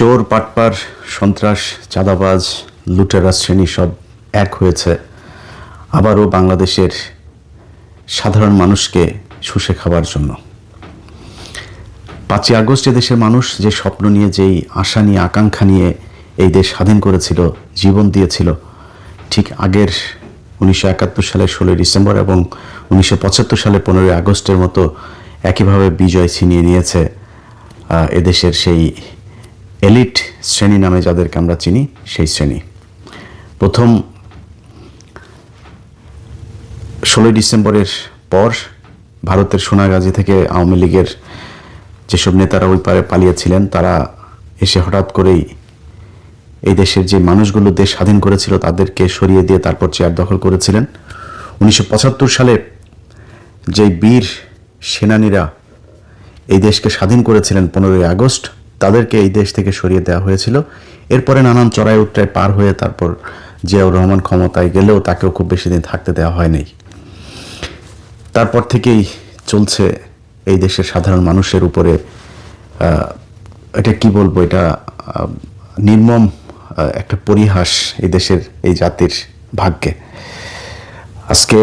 চোর, পাটপার, সন্ত্রাস, চাঁদাবাজ, লুটেরা শ্রেণি সব এক হয়েছে। আবারও বাংলাদেশের সাধারণ মানুষকে শুষে খাবার জন্য। পাঁচই আগস্ট দেশের মানুষ যে স্বপ্ন নিয়ে, যেই আশা নিয়ে, আকাঙ্ক্ষা নিয়ে এই দেশ স্বাধীন করেছিল, জীবন দিয়েছিল, ঠিক আগের উনিশশো একাত্তর সালের ষোলোই ডিসেম্বর এবং উনিশশো পঁচাত্তর সালের পনেরোই আগস্টের মতো একইভাবে বিজয় ছিনিয়ে নিয়েছে এদেশের সেই এলিট শ্রেণি নামে যাদেরকে আমরা চিনি, সেই শ্রেণি। প্রথম ষোলোই ডিসেম্বরের পর ভারতের সোনাগাজী থেকে আওয়ামী লীগের যেসব নেতারা ওই পারে পালিয়েছিলেন, তারা এসে হঠাৎ করেই এই দেশের যে মানুষগুলো দেশ স্বাধীন করেছিল, তাদেরকে সরিয়ে দিয়ে তারপর চেয়ার দখল করেছিলেন। উনিশশো পঁচাত্তর সালে যেই বীর সেনানীরা এই দেশকে স্বাধীন করেছিলেন পনেরোই আগস্ট তাদেরকে এই দেশ থেকে সরিয়ে দেওয়া হয়েছিল। এরপরে নানান চড়াই উত্তরায় পার হয়ে তারপর জিয়াউর রহমান ক্ষমতায় গেলেও তাকেও খুব বেশি দিন থাকতে দেওয়া হয়নি। তারপর থেকেই চলছে এই দেশের সাধারণ মানুষের উপরে এটা কি বলব? এটা নির্মম একটা পরিহাস এই দেশের এই জাতির ভাগ্যে। আজকে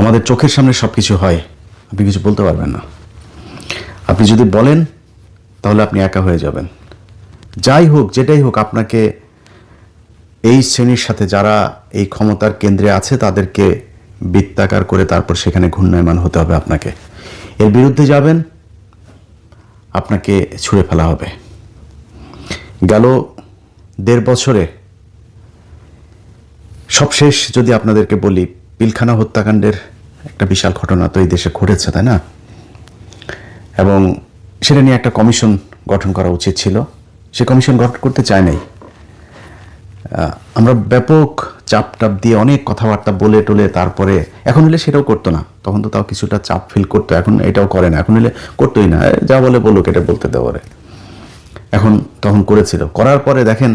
আমাদের চোখের সামনে সব কিছু হয়, আপনি কিছু বলতে পারবেন না। আপনি যদি বলেন, তাহলে আপনি একা হয়ে যাবেন। যাই হোক, যেটাই হোক, আপনাকে এই শ্রেণির সাথে যারা এই ক্ষমতার কেন্দ্রে আছে, তাদেরকে বৃত্তাকার করে তারপর সেখানে ঘূর্ণায়মান হতে হবে আপনাকে। এর বিরুদ্ধে যাবেন, আপনাকে ছুঁড়ে ফেলা হবে। গেল দেড় বছরে সবশেষ যদি আপনাদেরকে বলি, পিলখানা হত্যাকাণ্ডের একটা বিশাল ঘটনা তো এই দেশে ঘটেছে, তাই না? এবং সেটা নিয়ে একটা কমিশন গঠন করা উচিত ছিল। সে কমিশন গঠন করতে চায় নাই। আমরা ব্যাপক চাপ টাপ দিয়ে অনেক কথাবার্তা বলে টলে তারপরে এখন হলে সেটাও করতো না। তখন তো তাও কিছুটা চাপ ফিল করতো, এখন এটাও করে না। এখন হলে করতোই না। যা বলে বলুক, এটা বলতে দেওয়ারে এখন তখন করেছিল। করার পরে দেখেন,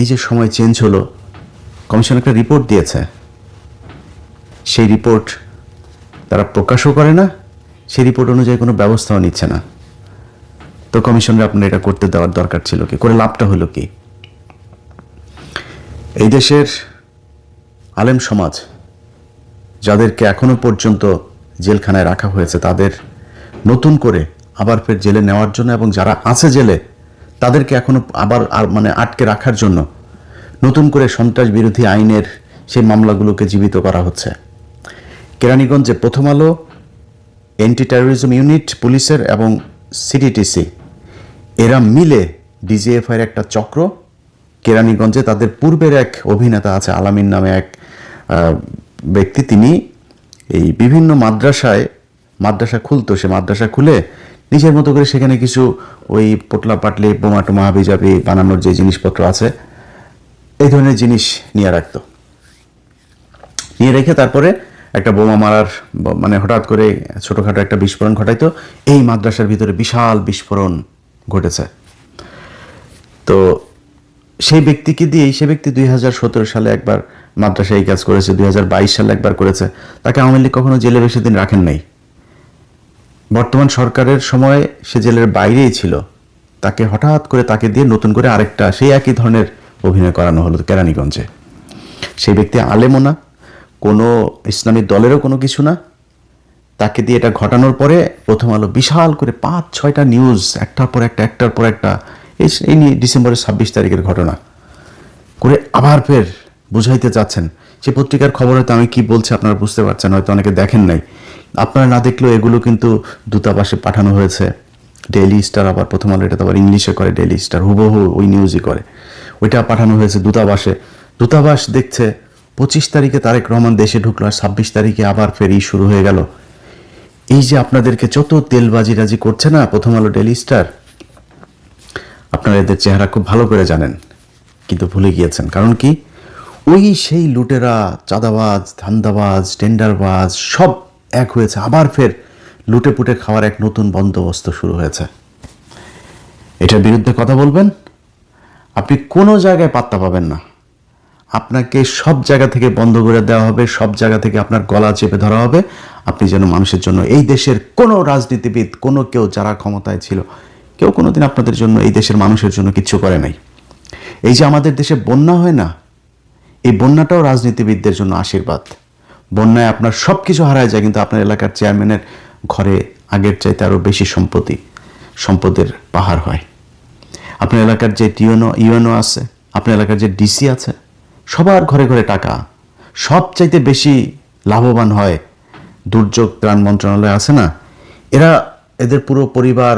এই যে সময় চেঞ্জ হলো, কমিশন একটা রিপোর্ট দিয়েছে। সেই রিপোর্ট তারা প্রকাশও করে না সেই রিপোর্ট অনুযায়ী কোনো ব্যবস্থাও নিচ্ছে না। তো কমিশনরা আপনার এটা করতে দেওয়ার দরকার ছিল কি? করে লাভটা হলো কি? এই দেশের আলেম সমাজ, যাদেরকে এখনও পর্যন্ত জেলখানায় রাখা হয়েছে, তাদের নতুন করে আবার ফের জেলে নেওয়ার জন্য এবং যারা আছে জেলে, তাদেরকে এখনও আবার আর মানে আটকে রাখার জন্য নতুন করে সন্ত্রাস বিরোধী আইনের সেই মামলাগুলোকে জীবিত করা হচ্ছে। কেরানীগঞ্জে প্রথম আলো অ্যান্টি টেরোরিজম ইউনিট পুলিশের এবং সিটিটিসি এরা মিলে ডিজিএফআইয়ের একটা চক্র। কেরানীগঞ্জে তাদের পূর্বের এক অভিনেতা আছে, আলামিন নামে এক ব্যক্তি। তিনি এই বিভিন্ন মাদ্রাসায়, মাদ্রাসা খুলতো, সে মাদ্রাসা খুলে নিজের মতো করে সেখানে কিছু ওই পোটলা পাটলি বোমা টোমা বানানোর যে জিনিসপত্র আছে, এই ধরনের জিনিস নিয়ে রাখতো। নিয়ে রেখে তারপরে একটা বোমা মারার মানে হঠাৎ করে ছোটোখাটো একটা বিস্ফোরণ ঘটাইতো। এই মাদ্রাসার ভিতরে বিশাল বিস্ফোরণ ঘটেছে। তো সেই ব্যক্তিকে দিয়েই সে ব্যক্তি দুই হাজার সতেরো সালে একবার মাদ্রাসায় এই কাজ করেছে, দুই হাজার বাইশ সালে একবার করেছে। তাকে আওয়ামী লীগ কখনো জেলে বেশি দিন রাখেন নাই। বর্তমান সরকারের সময় সে জেলের বাইরেই ছিল। তাকে হঠাৎ করে তাকে দিয়ে নতুন করে আরেকটা, সেই একই ধরনের অভিনয় করানো হলো কেরানীগঞ্জে। সেই ব্যক্তি আলেমও না কোনো ইসলামী দলেরও কোনো কিছু না। তাকে দিয়ে এটা ঘটানোর পরে প্রথম আলো বিশাল করে পাঁচ, ছয়টা নিউজ একটার পর একটা, একটার পর একটা, এই নিয়ে ডিসেম্বরের ছাব্বিশ তারিখের ঘটনা করে আবার ফের বুঝাইতে চাচ্ছেন। সে পত্রিকার খবর হয়তো আমি কি বলছি আপনারা বুঝতে পারছেন, হয়তো অনেকে দেখেন নাই। আপনারা না দেখলেও এগুলো কিন্তু দূতাবাসে পাঠানো হয়েছে। ডেইলি স্টার আবার প্রথম আলো, এটা তো আবার ইংলিশে করে ডেইলি স্টার হুবহু ওই নিউজই করে। ওইটা পাঠানো হয়েছে দূতাবাসে। দূতাবাস দেখছে পঁচিশ তারিখে তারেক রহমান দেশে ঢুকলো আর ছাব্বিশ তারিখে আবার ফেরি শুরু হয়ে গেল। এই যে আপনাদেরকে যত তেলবাজি রাজি করছে না, প্রথম আলো ডেইলি স্টার, আপনারা এদের চেহারা খুব ভালো করে জানেন, কিন্তু ভুলে গিয়েছেন। কারণ কি? ওই সেই লুটেরা, চাঁদাবাজ, ধান্দাবাজ, টেন্ডারবাজ, সব এক হয়েছে। আবার ফের লুটে পুটে খাওয়ার এক নতুন বন্দোবস্ত শুরু হয়েছে। এটার বিরুদ্ধে কথা বলবেন? আপনি কোনো জায়গায় পাত্তা পাবেন না। আপনাকে সব জায়গা থেকে বন্ধ করে দেওয়া হবে, সব জায়গা থেকে আপনার গলা চেপে ধরা হবে। আপনি যেন মানুষের জন্য এই দেশের কোনো রাজনীতিবিদ, কোনো কেউ যারা ক্ষমতায় ছিল, কেউ কোনোদিন আপনাদের জন্য এই দেশের মানুষের জন্য কিচ্ছু করে নাই। এই যে আমাদের দেশে বন্যা হয় না, এই বন্যাটাও রাজনীতিবিদদের জন্য আশীর্বাদ। বন্যায় আপনার সব কিছু হারায় যায়, কিন্তু আপনার এলাকার চেয়ারম্যানের ঘরে আগের চাইতে আরও বেশি সম্পত্তি, সম্পদের পাহাড় হয়। আপনার এলাকার যে টিওনো ইউএনও আছে, আপনার এলাকার যে ডিসি আছে সবার ঘরে ঘরে টাকা। সব চাইতে বেশি লাভবান হয় দুর্যোগ ত্রাণ মন্ত্রণালয় আছে না? এরা এদের পুরো পরিবার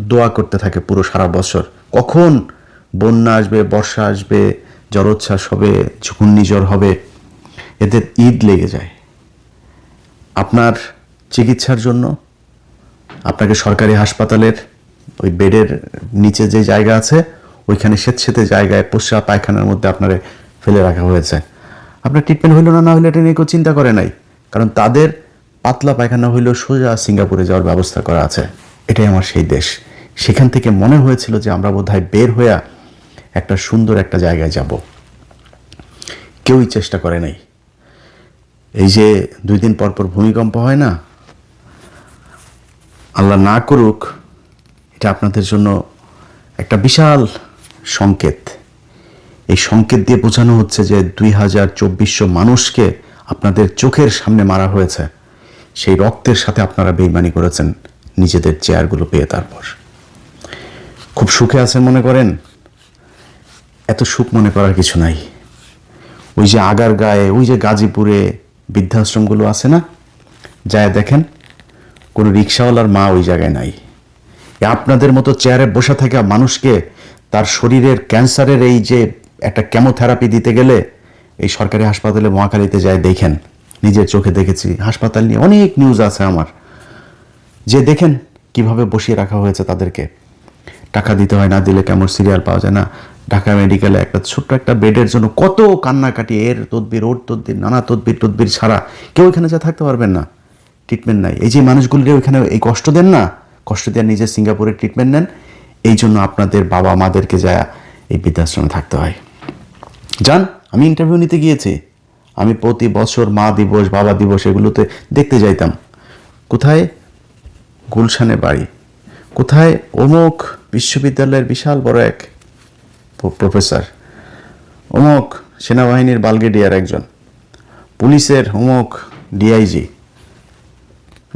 দোয়া করতে থাকে পুরো সারা বছর। কখন বন্যা আসবে, বর্ষা আসবে, জলোচ্ছ্বাস হবে, ঘূর্ণিঝড় হবে, এদের ঈদ লেগে যায়। আপনার চিকিৎসার জন্য আপনাকে সরকারি হাসপাতালের ওই বেডের নিচে যে জায়গা আছে ওইখানে স্বেচ্ছেতে জায়গায় পোষা পায়খানার মধ্যে আপনারে ফেলে রাখা হয়েছে। আপনার ট্রিটমেন্ট হইল না না হলে এটা নিয়ে কেউ চিন্তা করে নাই? কারণ তাদের পাতলা পায়খানা হইলেও সোজা সিঙ্গাপুরে যাওয়ার ব্যবস্থা করা আছে। এটাই আমার সেই দেশ। সেখান থেকে মনে হয়েছিল যে আমরা বোধহয় বের হইয়া একটা সুন্দর একটা জায়গায় যাব। কেউই চেষ্টা করে নাই। এই যে দুই দিন পর পর ভূমিকম্প হয় না, আল্লাহ না করুক, এটা আপনাদের জন্য একটা বিশাল সংকেত। এই সংকেত দিয়ে বোঝানো হচ্ছে যে দুই হাজার চব্বিশশো মানুষকে আপনাদের চোখের সামনে মারা হয়েছে। সেই রক্তের সাথে আপনারা বেইমানি করেছেন, নিজেদের চেয়ারগুলো পেয়ে তারপর। খুব সুখে আছেন মনে করেন? এত সুখ মনে করার কিছু নাই। ওই যে আগার গায়ে ওই যে গাজীপুরে বৃদ্ধাশ্রমগুলো আছে না? যায় দেখেন, কোনো রিক্সাওয়ালার মা ওই জায়গায় নাই। আপনাদের মতো চেয়ারে বসে থাকা মানুষকে তার শরীরের ক্যান্সারের এই যে একটা কেমোথেরাপি দিতে গেলে এই সরকারি হাসপাতালে মহাখালীতে যায় দেখেন। নিজের চোখে দেখেছি। হাসপাতাল নিয়ে অনেক নিউজ আছে আমার। যে দেখেন কীভাবে বসিয়ে রাখা হয়েছে তাদেরকে। টাকা দিতে হয়, না দিলে কেমন সিরিয়াল পাওয়া যায়, না। ঢাকা মেডিকেলে একটা ছোট্ট একটা বেডের জন্য কত কান্নাকাটি, এর তদবির, ওর তদবির, নানা তদবির তদবির ছাড়া কেউ এখানে যা থাকতে পারবেন না। ট্রিটমেন্ট নাই। এই যে মানুষগুলির ওইখানে এই কষ্ট দেন না, কষ্ট দিয়ে নিজে সিঙ্গাপুরে ট্রিটমেন্ট নেন এই জন্য আপনাদের বাবা মাদেরকে যা এই বৃদ্ধাশ্রমে থাকতে হয়। যান, আমি ইন্টারভিউ নিতে গিয়েছি। আমি প্রতি বছর মা দিবস, বাবা দিবস এগুলোতে দেখতে যাইতাম। কোথায়? গুলশানে বাড়ি। কোথায়? অমুক বিশ্ববিদ্যালয়ের বিশাল বড় এক প্রফেসর। অমুক সেনাবাহিনীর বালগেডিয়ার একজন। পুলিশের অমুক ডিআইজি।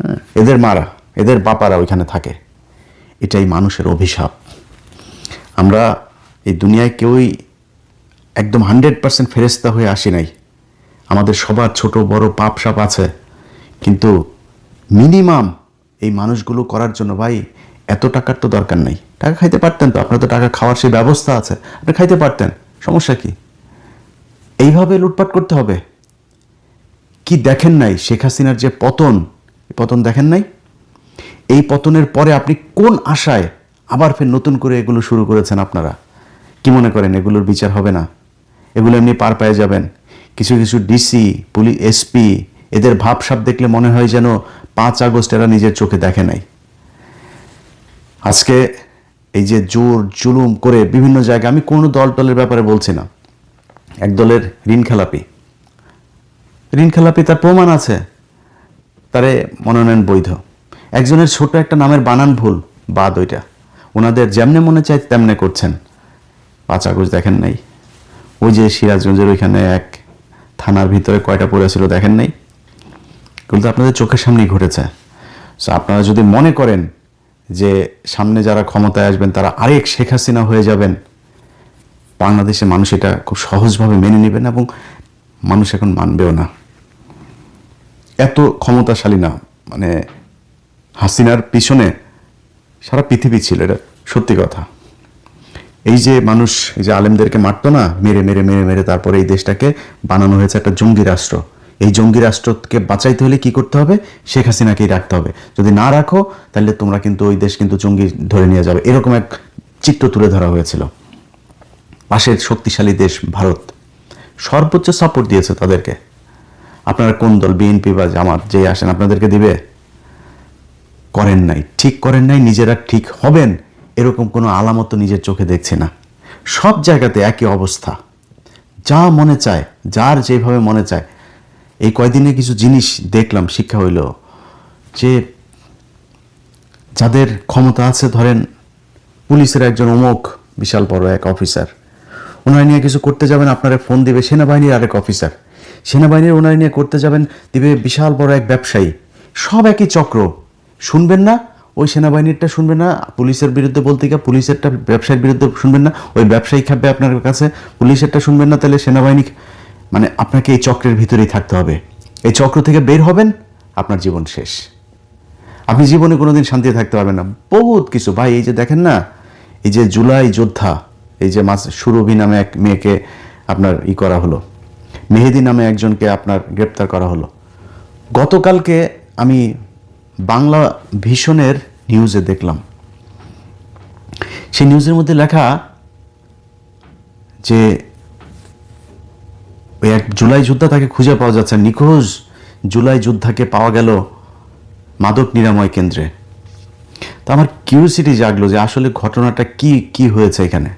হ্যাঁ এদের মারা, এদের বাপারা ওইখানে থাকে। এটাই মানুষের অভিশাপ। আমরা এই দুনিয়ায় কেউই একদম হান্ড্রেড পার্সেন্ট ফেরেস্তা হয়ে আসি নাই। আমাদের সবার ছোট, বড় পাপ সাপ আছে। কিন্তু মিনিমাম এই মানুষগুলো করার জন্য ভাই এত টাকার তো দরকার নেই। টাকা খাইতে পারতেন তো, আপনার তো টাকা খাওয়ার সেই ব্যবস্থা আছে। আপনি খাইতে পারতেন, সমস্যা কি? এইভাবে লুটপাট করতে হবে। কি দেখেন নাই শেখ হাসিনার যে পতন? পতন দেখেন নাই? এই পতনের পরে আপনি কোন আশায় আবার ফের নতুন করে এগুলো শুরু করেছেন আপনারা? কি মনে করেন, এগুলোর বিচার হবে না? এগুলো এমনি পার পেয়ে যাবেন। কিছু কিছু ডিসি পুলিশ এসপি এদের ভাবসাব দেখলে মনে হয় যেন পাঁচ আগস্ট এরা নিজের চোখে দেখে নাই। আজকে এই যে জোর জুলুম করে বিভিন্ন জায়গায়, আমি কোনো দল টলের ব্যাপারে বলছি না। এক দলের ঋণ খেলাপি। ঋণ খেলাপি তার প্রমাণ আছে। তারে মনোনয়ন বৈধ। একজনের ছোট একটা নামের বানান ভুল, বাদ ওইটা। ওনাদের যেমনে মনে চায় তেমনে করছেন। পাঁচ আগস্ট দেখেন নাই। ওই যে সিরাজগঞ্জের ওইখানে এক থানার ভিতরে কয়টা পড়েছিল দেখেন নাই? কিন্তু আপনাদের চোখের সামনেই ঘটেছে। সো আপনারা যদি মনে করেন যে সামনে যারা ক্ষমতায় আসবেন, তারা আরেক শেখ হাসিনা হয়ে যাবেন বাংলাদেশে মানুষ এটা খুব সহজভাবে মেনে নেবেন এবং মানুষ এখন মানবেও না। এত ক্ষমতাশালী না মানে হাসিনার পিছনে সারা পৃথিবী ছিল, এটা সত্যি কথা। এই যে মানুষ, এই যে আলেমদেরকে মারতো না, মেরে মেরে মেরে মেরে তারপরে এই দেশটাকে বানানো হয়েছে একটা জঙ্গি রাষ্ট্র। এই জঙ্গি রাষ্ট্রকে বাঁচাইতে হলে কি করতে হবে? শেখ হাসিনাকেই রাখতে হবে। যদি না রাখো, তাহলে তোমরা কিন্তু ওই দেশ কিন্তু জঙ্গি ধরে নিয়ে যাবে। এরকম এক চিত্র তুলে ধরা হয়েছিল। পাশের শক্তিশালী দেশ ভারত। সর্বোচ্চ সাপোর্ট দিয়েছে তাদেরকে। আপনারা কোন দল, বিএনপি বা জামাত যে আসেন, আপনাদেরকে দিবে? করেন নাই। ঠিক করেন নাই, নিজেরা ঠিক হবেন, এরকম কোনো আলামত নিজের চোখে দেখছি না। সব জায়গাতে একই অবস্থা। যা মনে চায়, যার যেভাবে মনে চায়। এই কয়দিনে কিছু জিনিস দেখলাম, শিক্ষা হইল যে যাদের ক্ষমতা আছে, ধরেন পুলিশের একজন অমুক বিশাল বড় এক অফিসার ওনারা নিয়ে কিছু করতে যাবেন, আপনারা ফোন দিবে সেনাবাহিনীর আরেক অফিসার। সেনাবাহিনীর ওনারা নিয়ে করতে যাবেন, দিবে বিশাল বড় এক ব্যবসায়ী। সব একই চক্র। শুনবেন না, ওই সেনাবাহিনীরটা শুনবেন না, পুলিশের বিরুদ্ধে বলতে গিয়ে পুলিশেরটা ব্যবসায়ীর বিরুদ্ধে শুনবেন না, ওই ব্যবসায়ী খাবে আপনার কাছে পুলিশেরটা শুনবেন না, তাহলে সেনাবাহিনী মানে আপনাকে এই চক্রের ভিতরেই থাকতে হবে। এই চক্র থেকে বের হবেন, আপনার জীবন শেষ। আপনি জীবনে কোনোদিন শান্তিতে থাকতে পারবেন না। বহুত কিছু। ভাই, এই যে দেখেন না, এই যে জুলাই যোদ্ধা, এই যে মাস সুরভি নামে এক মেয়েকে আপনার ই করা হলো, মেহেদি নামে একজনকে আপনার গ্রেপ্তার করা হলো। গতকালকে আমি বাংলা ভীষণের নিউজে দেখলাম। সেই নিউজের মধ্যে লেখা যে, ওই এক জুলাই যোদ্ধা তাকে খুঁজে পাওয়া যাচ্ছে। নিখোঁজ জুলাই যোদ্ধাকে পাওয়া গেল মাদক নিরাময় কেন্দ্রে। তো আমার কিউরিসিটি জাগলো যে আসলে ঘটনাটা কি কি হয়েছে এখানে।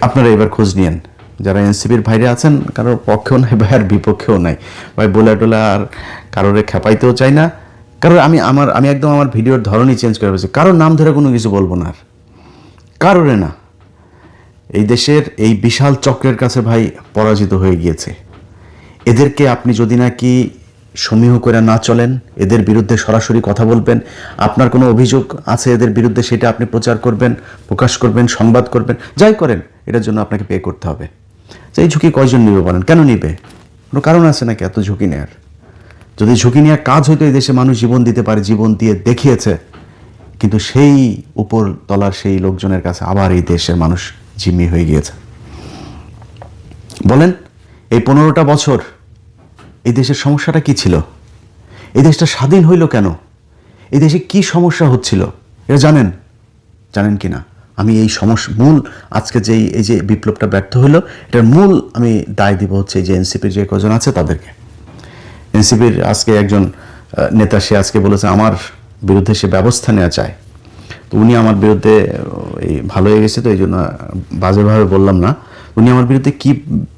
আপনারা এবার খোঁজ নিয়েন। যারা এনসিপির বাইরে আছেন, কারোর পক্ষেও নাই ভাই আর বিপক্ষেও নাই। ভাই বলে টোলা আর কারোরে খেপাইতেও চাই না। কারণ আমি আমার, আমি একদম আমার ভিডিওর ধরনই চেঞ্জ করে ফেলেছি। কারোর নাম ধরে কোনো কিছু বলব না আর। কারোরে না। এই দেশের এই বিশাল চক্রের কাছে ভাই পরাজিত হয়ে গিয়েছে। এদেরকে আপনি যদি নাকি সমীহ করে না চলেন, এদের বিরুদ্ধে সরাসরি কথা বলবেন, আপনার কোনো অভিযোগ আছে এদের বিরুদ্ধে সেটা আপনি প্রচার করবেন, প্রকাশ করবেন, সংবাদ করবেন, যাই করেন, এটার জন্য আপনাকে পে করতে হবে। যে এই ঝুঁকি কয়জন নিবে বলেন? কেন নিবে? কোনো কারণ আছে নাকি এত ঝুঁকি নেয়ার? যদি ঝুঁকি নেওয়ার কাজ হয়তো এই দেশে, মানুষ জীবন দিতে পারে, জীবন দিয়ে দেখিয়েছে। কিন্তু সেই উপর তলার সেই লোকজনের কাছে আবার এই দেশের মানুষ জিম্মি হয়ে গিয়েছে। বলেন, এই পনেরোটা বছর এই দেশের সমস্যাটা কি ছিল? এই দেশটা স্বাধীন হইল কেন? এই দেশে কি সমস্যা হচ্ছিল? এটা জানেন? জানেন কি না আমি এই সমস্যা মূল আজকে যেই, এই যে বিপ্লবটা ব্যর্থ হলো, এটার মূল আমি দায় দিব হচ্ছে যে এনসিপির যে কজন আছে তাদেরকে। এনসিপির আজকে একজন নেতা, সে আজকে বলেছে, আমার বিরুদ্ধে সে ব্যবস্থা নেওয়া চায়। তো উনি আমার বিরুদ্ধে এই ভালো হয়ে গেছে তো, এই জন্য বাজেভাবে বললাম না। উনি আমার বিরুদ্ধে কি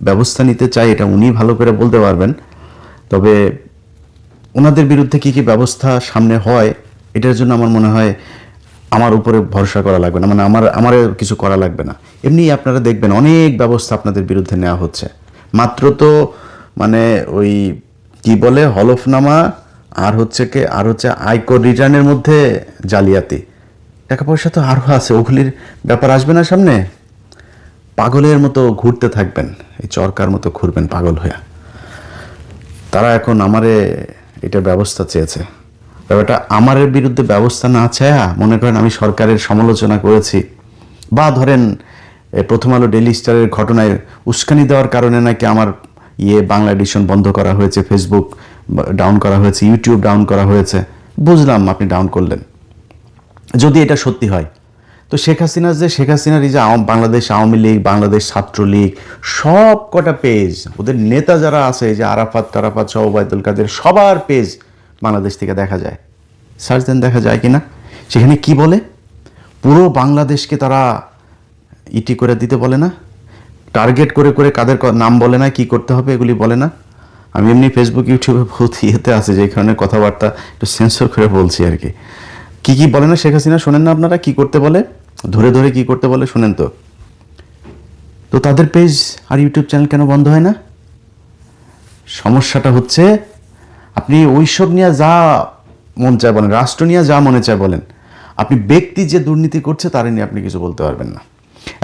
ব্যবস্থা নিতে চায়, এটা উনি ভালো করে বলতে পারবেন। তবে ওনাদের বিরুদ্ধে কি কি ব্যবস্থা সামনে হয়, এটার জন্য আমার মনে হয় আমার উপরে ভরসা করা লাগবে না মানে আমার আমার কিছু করা লাগবে না। এমনি আপনারা দেখবেন অনেক ব্যবস্থা আপনাদের বিরুদ্ধে নেওয়া হচ্ছে। মাত্র তো মানে ওই, কি বলে, হলফনামা, আর হচ্ছে কি, আর হচ্ছে আয়কর রিটার্নের মধ্যে জালিয়াতি। টাকা পয়সা তো আরও আছে, ওগুলির ব্যাপার আসবে না সামনে? পাগলের মতো ঘুরতে থাকবেন, এই চরকার মতো ঘুরবেন পাগল হয়ে তারা এখন আমারে এটা ব্যবস্থা চেয়েছে। ব্যাপারটা আমারের বিরুদ্ধে ব্যবস্থা না চায়া মনে করেন আমি সরকারের সমালোচনা করেছি। বা ধরেন প্রথম আলো ডেলি স্টারের ঘটনায় উস্কানি দেওয়ার কারণে নাকি আমার ইয়ে বাংলা এডিশন বন্ধ করা হয়েছে ফেসবুক ডাউন করা হয়েছে ইউটিউব ডাউন করা হয়েছে। বুঝলাম আপনি ডাউন করলেন। যদি এটা সত্যি হয়, তো শেখ হাসিনা যে, শেখ হাসিনার এই যে বাংলাদেশ আওয়ামী লীগ, বাংলাদেশ ছাত্রলীগ সব কটা পেজ ওদের নেতা যারা আছে যে আরাফাত টারাফাত সহ ওবায়দুল কাদের, সবার পেজ বাংলাদেশ থেকে দেখা যায়। সার্চ দেন দেখা যায় কিনা? সেখানে কি বলে? পুরো বাংলাদেশকে তারা ইটি করে দিতে বলে না? টার্গেট করে করে কাদের নাম বলে না, কি করতে হবে এগুলি বলে না? আমি এমনি ফেসবুক ইউটিউবে বহুত ইয়েতে আছে যে কারণে কথাবার্তা একটু সেন্সর করে বলছি আর কি। কী, কি বলে না শেখ হাসিনা? শোনেন না আপনারা কি করতে বলে? ধরে ধরে কি করতে বলে? শোনেন তো। তো তাদের পেজ আর ইউটিউব চ্যানেল কেন বন্ধ হয় না? সমস্যাটা হচ্ছে আপনি ওইসব নিয়ে যা মন চায় বলেন, রাষ্ট্র নিয়ে যা মনে চায় বলেন, আপনি ব্যক্তি যে দুর্নীতি করছে তার নিয়ে আপনি কিছু বলতে পারবেন না।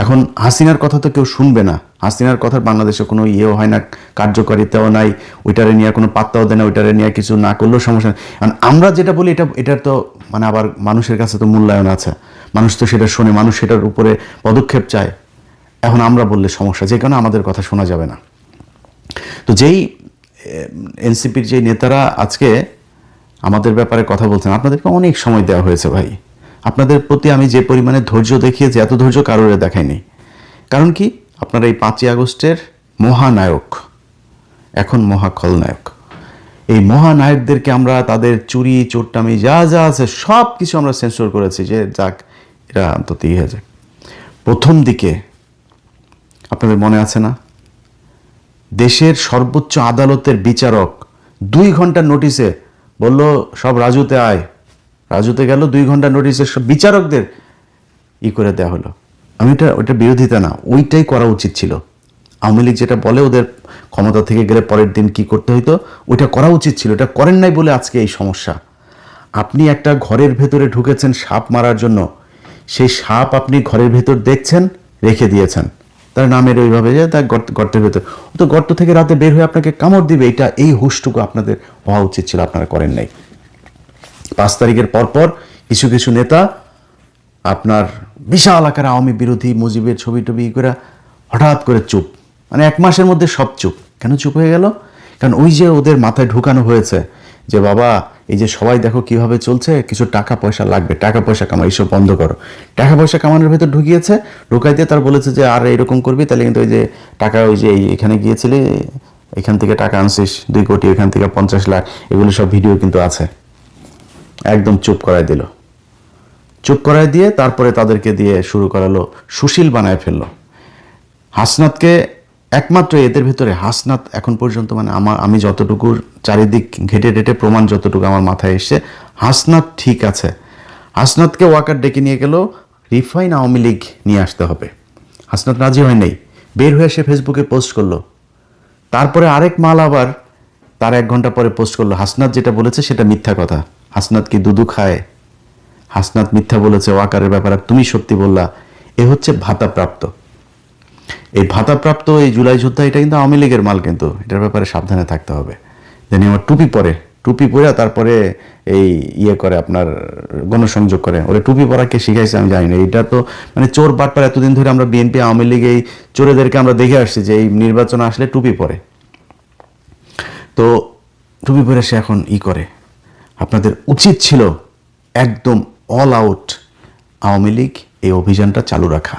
এখন হাসিনার কথা তো কেউ শুনবে না। হাসিনার কথার বাংলাদেশে কোনো ইয়েও হয় না, কার্যকারিতাও নাই, ওইটারে নিয়ে কোনো পাত্তাও দেয় না, ওইটারে নিয়ে কিছু না করলেও সমস্যা নেই। কারণ আমরা যেটা বলি, এটা এটার তো মানে আবার মানুষের কাছে তো মূল্যায়ন আছে। মানুষ তো সেটা শোনে, মানুষ সেটার উপরে পদক্ষেপ চায়। এখন আমরা বললে সমস্যা, যে কারণে আমাদের কথা শোনা যাবে না। তো যেই এনসিপির যে নেতারা আজকে আমাদের ব্যাপারে কথা বলছেন, আপনাদেরকে অনেক সময় দেওয়া হয়েছে ভাই। আপনাদের প্রতি আমি যে পরিমাণে ধৈর্য দেখিয়েছি, এত ধৈর্য কারোর দেখায়নি। কারণ কি? আপনারা এই পাঁচই আগস্টের মহানায়ক, এখন মহা খলনায়ক এই মহানায়কদেরকে আমরা তাদের চুরি চোট্টামি যা যা আছে, সব কিছু আমরা সেন্সর করেছি, যে যাক, এরা অন্তত ইয়ে যায় প্রথম দিকে, আপনাদের মনে আছে না? দেশের সর্বোচ্চ আদালতের বিচারক দুই ঘণ্টার নোটিশে বলল, সব রাজুতে আয়। রাজুতে গেল, দুই ঘণ্টা নোটিশের সব বিচারকদের ই করে দেওয়া হলো। আমি এটা ওইটা বিরোধিতা না, ওইটাই করা উচিত ছিল। আওয়ামী লীগ যেটা বলে, ওদের ক্ষমতা থেকে গেলে পরের দিন কি করতে হইতো, ওইটা করা উচিত ছিল এটা করেন নাই বলে আজকে এই সমস্যা। আপনি একটা ঘরের ভেতরে ঢুকেছেন, সাপ মারার জন্য। সেই সাপ আপনি ঘরের ভেতর দেখছেন, রেখে দিয়েছেন। তার নামের ওইভাবে যে তার গর্ত গর্তের ভেতর। তো গর্ত থেকে রাতে বের হয়ে আপনাকে কামড় দিবে, এটা এই হুশটুকু আপনাদের হওয়া উচিত ছিল, আপনারা করেন নাই। পাঁচ তারিখের পরপর কিছু কিছু নেতা আপনার বিশাল আকারে আওয়ামী বিরোধী মুজিবের ছবি টবি করে হঠাৎ করে চুপ। মানে এক মাসের মধ্যে সব চুপ। কেন চুপ হয়ে গেল? কারণ ওই যে ওদের মাথায় ঢুকানো হয়েছে যে, বাবা এই যে সবাই দেখো কীভাবে চলছে, কিছু টাকা পয়সা লাগবে, টাকা পয়সা কামাই এসব বন্ধ করো। টাকা পয়সা কামানোর ভেতর ঢুকিয়েছে, ঢুকাই দিয়ে তার বলেছে যে, আর, এরকম করবি, তাহলে কিন্তু ওই যে টাকা ওই যে এখানে গিয়েছিলি, এখান থেকে টাকা আনছিস, দুই কোটি, এখান থেকে পঞ্চাশ লাখ, এগুলো সব ভিডিও কিন্তু আছে। একদম চুপ করাই দিল। চুপ করায় দিয়ে তারপরে তাদেরকে দিয়ে শুরু করালো, সুশীল বানায় ফেলল। হাসনাতকে একমাত্র এদের ভিতরে হাসনাত এখন পর্যন্ত মানে আমার আমি যতটুকু চারিদিক ঘেটে টেটে প্রমাণ যতটুকু আমার মাথায় এসছে, হাসনাত ঠিক আছে। হাসনাতকে ওয়াকার ডেকে নিয়ে গেল, রিফাইন আওয়ামী লীগ নিয়ে আসতে হবে। হাসনাত রাজি হয় নাই। বের হয়ে সে ফেসবুকে পোস্ট করল। তারপরে আরেক মাল আবার তার এক ঘণ্টা পরে পোস্ট করল। হাসনাত যেটা বলেছে সেটা মিথ্যা কথা। হাসনাত কি দুদু খায়? হাসনাত মিথ্যা বলেছে ওয়াকারের ব্যাপারে। তুমি সত্যি বললা, এ হচ্ছে ভাতাপ্রাপ্ত। এই ভাতাপ্রাপ্ত এই জুলাই যোদ্ধা, এটা কিন্তু আওয়ামী লীগের মাল কিন্তু। এটার ব্যাপারে সাবধানে থাকতে হবে। জানি আমার টুপি পরে টুপি পরে তারপরে এই ইয়ে করে আপনার, গণসংযোগ করে। ওরা টুপি পরা কে শিখাইছে আমি জানি না। এটা তো মানে চোর বাটপার এতদিন ধরে আমরা বিএনপি আওয়ামী লীগ, এই চোরেদেরকে আমরা দেখে আসছি যে এই নির্বাচন আসলে টুপি পরে। তো টুপি পরে সে এখন ই করে। আপনাদের উচিত ছিল একদম অল আউট আওয়ামী লীগ এই অভিযানটা চালু রাখা।